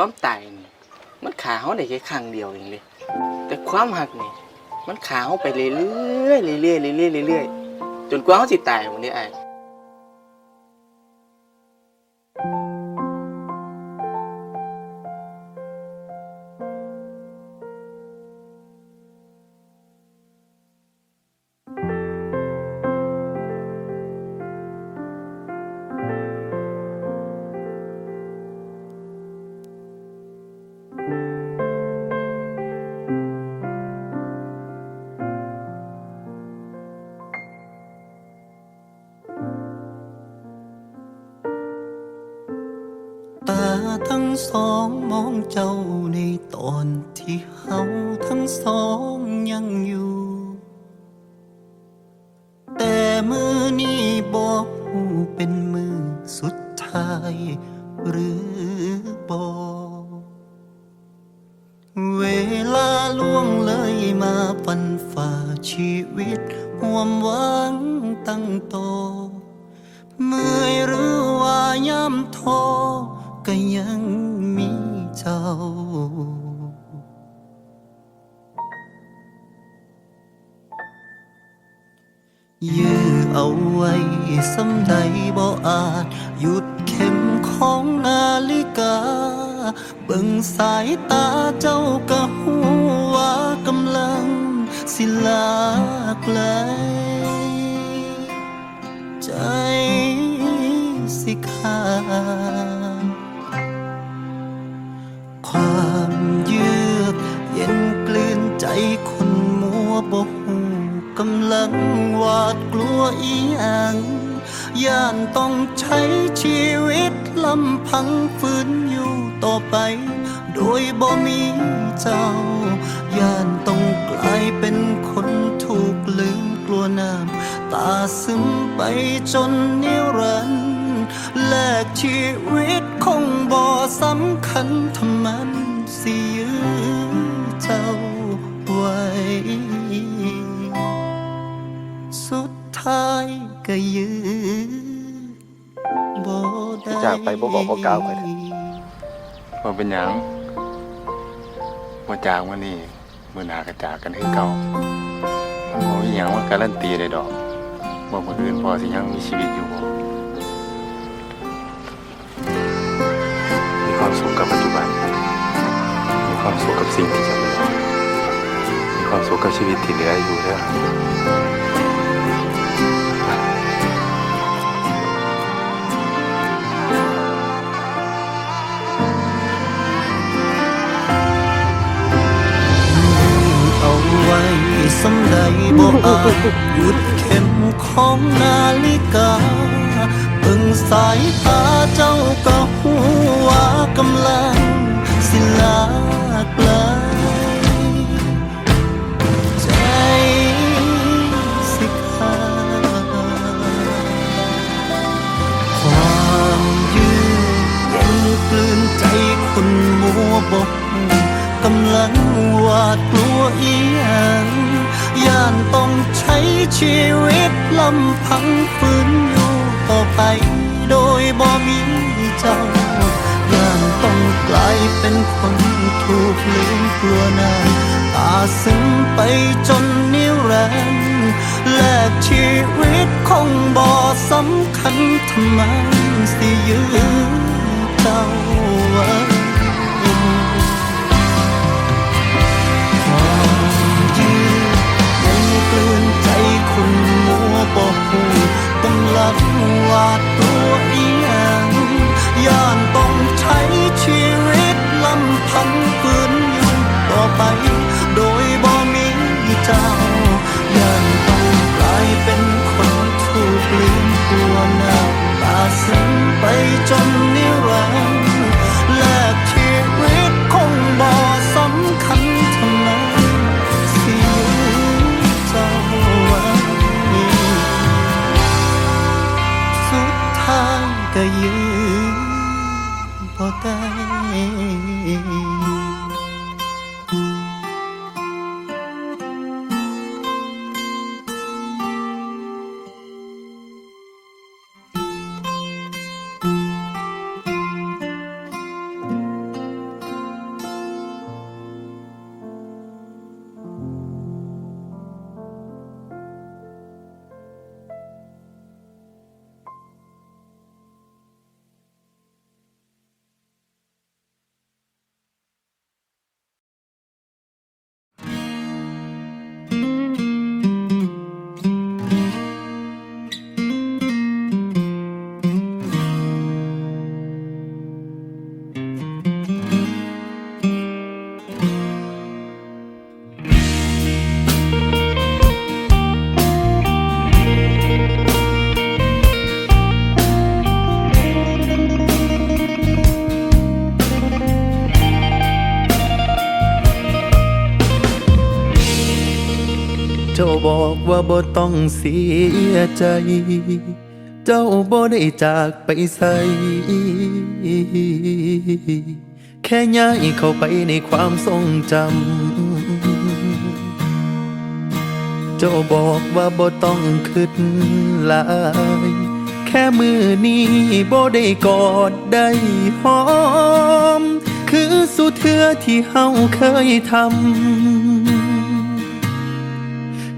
ความตายนี่มันขาเขาได้แค่ครั้งเดียวเองเลยแต่ความหักนี่มันขาเขาไปเรื่อยๆเรื่อยๆเรื่อยๆเรื่อยๆจนกว่าเขาสิตายวันนี้ไอ้ สองมองเจ้าในตอนที่เฮาทั้งสองยังอยู่ แต่มือนี้บอกหูเป็นมือสุดท้าย หรือบอกเวลาล่วงเลยมาฟันฝ่าชีวิตห่วมหวังตั้งโตเมื่อยหรือว่าย่ำท้อ ก็ยังมีเจ้า ยื้อเอาไว้สำใดบ่อาจ หยุดเข็มของนาฬิกา เบิ่งสายตาเจ้าก็หูว่ากำลัง สิลาไกลใจสิขาด คนมัวบ่หูกำลังหวาดกลัวอีหยังย่านต้องใช้ชีวิตลำพังฝืนอยู่ต่อไป โดยบ่มีเจ้า ย่านต้องกลายเป็นคนถูกลืมกลัวน้ำตาซึมไปจนนิรันดร์แลกชีวิตคงบ่สำคัญทำมันสิยื้อเจ้า ไว้สุดท้ายก็ยื้อบ่ได้จากไปบ่บอกบ่กล่าวไปเถอะ ว่าเป็นหยังว่าจากวันนี้มื่อหนากระจากกันคือเก่ามันบ่มีหยังว่าการันตีได้ดอกว่ามื้ออื่นพอสิยังมีชีวิตอยู่บ่มีความสุขกับปัจจุบัน มีความสุขกับสิ่งที่จะเหลือมี ความสุขกับชีวิตที่เหลืออยู่เด้อเอาไว้สำใดบ่อาจหยุดเข็มของนาฬิกาเบิ่งสายตาเจ้าก็หูว่ากำลังสิลากลใากลัวอีหยังย่านต้องใช้ชีวิตลำพังฝืนอยู่ต่อไป โดยบ่มีเจ้าย่านต้องกลายเป็นคนถูกลืมกลัวน้าตาซึมไปจนนิรันดร์แลกชีวิตคงบ่สำคัญทำไมสิยื้อเจ้าไว้ วาดกลัวอีหยังย้อน เจ้าบอกว่าบ่ต้องเสียใจ เจ้าบ่ได้จากไปใสแค่ย้ายเข้าไปในความทรงจำ เจ้าบอกว่าบ่ต้องคิดหลาย แค่มือนี้บ่ได้กอดได้หอม คือสุดเทือที่เฮาเคยทำ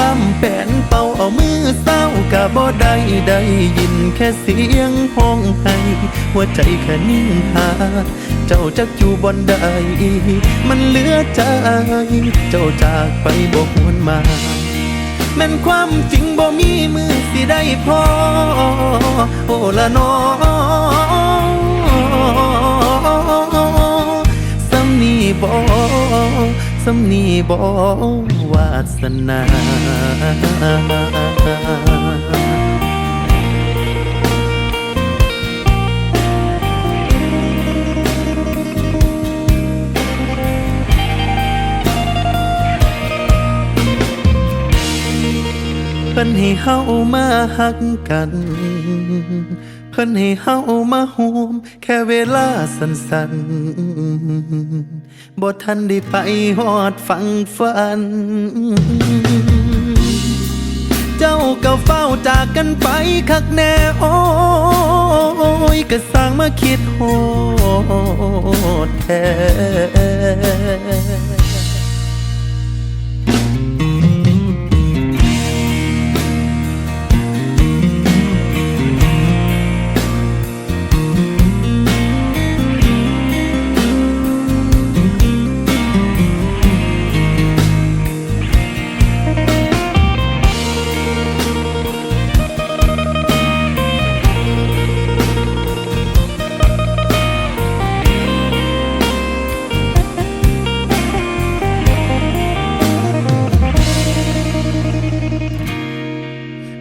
ความแปนเป่าเอามือเศร้าก็บ่ได้ได้ยินแค่เสียงห้องไห้หัวใจแค่นิ่งหา เจ้าจักอยู่บนใดมันเหลือใจ เจ้าจากไปบ่หวนมาแม่นความจริงบ่มีมือสิได้พอ โอละนอสำนีบ่สำนีบ่ วาสนาเพิ่นให้เฮามาหักกัน พิ่นให้เฮามาห่วมแค่เวลาสั้นๆบ่ทันได้ไปฮอดฟังฝัน เจ้าก็เฝ้าจากกันไปคักแน่โอ้ยก็สร้างมาคิดโหดแท้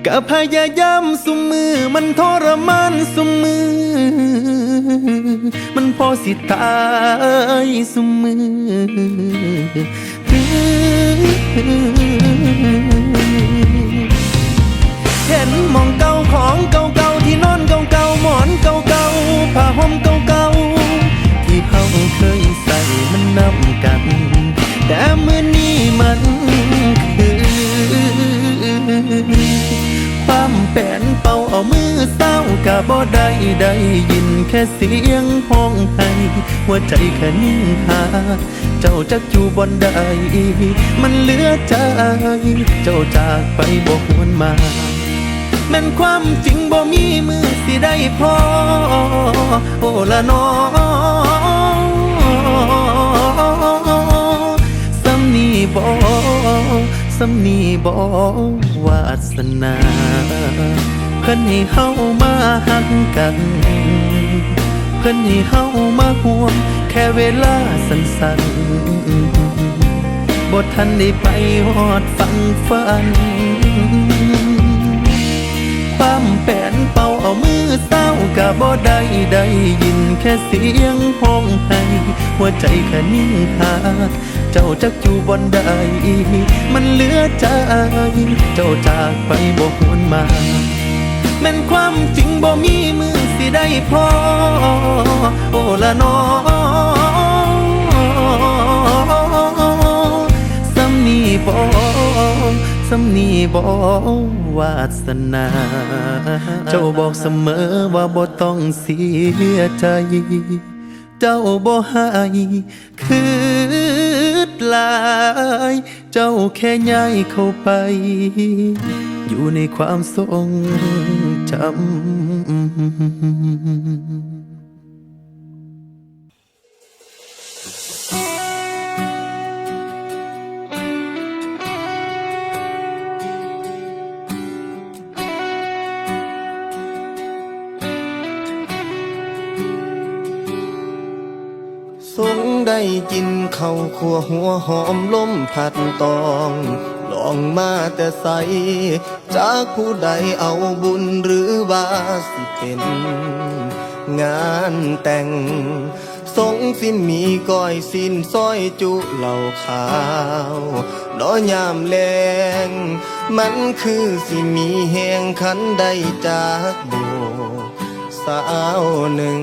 ก็พยายามสุมมือ มันทรมานสุมมือ มันพอสิตายสุมมือเห็นมองเก่าของเก่าๆที่นอนเก่าๆหมอนเก่าๆผ้าห่มเก่าๆที่เฮาเคยใส่มันนำกัน แต่มือน บ่ได้ได้ยินแค่เสียงห้องไห้หัวใจแค่นิ่งหา เจ้าจักอยู่บนใด มันเหลือใจ เจ้าจากไปบ่หวนมาแม่นความจริงบ่มีมือสิได้พอ โอ้ละนอสำนีบ่สำนีบ่วาสนา พิ่นให้เฮามาหักกัน เพิ่นให้เฮามาห่วงแค่เวลาสั้นๆบ่ทันได้ไปฮอดฟังฝันความแปลนเป่าเอามือเศร้าก็บ่ได้ได้ยินแค่เสียงห้องไห้หัวใจแค่นิ่งหาเจ้าจักอยู่บนใดมันเหลือใจ เจ้าจากไปบ่หวนมา แม่นความจริงบ่มีมือสิได้พอโอ้ละนอสำนีบ่สำนีบ่วาสนา เจ้าบอกเสมอว่าบ่ต้องเสียใจ เจ้าบ่ให้คืดลาย เจ้าแค่ย้ายเข้าไป อยู่ในความทรงจำทรงได้กินข้าวขัวหัวหอมล้มผัดตอง องมาแต่ใส จากผู้ใดเอาบุญหรือว่าสิเป็น งานแต่ง สงสิมีก้อยสิ้นซอยจุเหล่าขาวน้อยามแลงมันคือสิมีแหงขันได้จากโบสาวหนึ่ง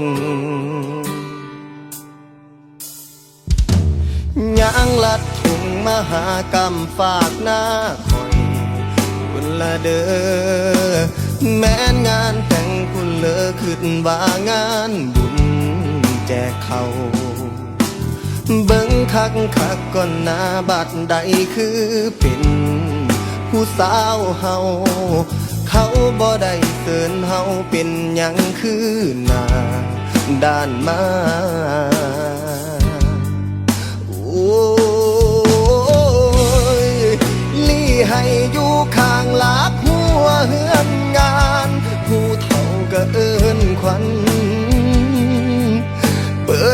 ยางลัด มหากรรมฝากหน้าคอยคุณละเด้อแม้นงานแต่งคุณเลอขึ้นว่างานบุญแจกเขาเบิ่งคักคักก่อนหน้าบัดใดคือเป็นผู้สาวเฮาเขาบ่ได้เตือนเฮาเป็นหยังคือหน้าด้านมา ให้อยู่ข้างหลากหัวเฮือนงาน ผู้เฒ่าก็เอินขวัน เปิด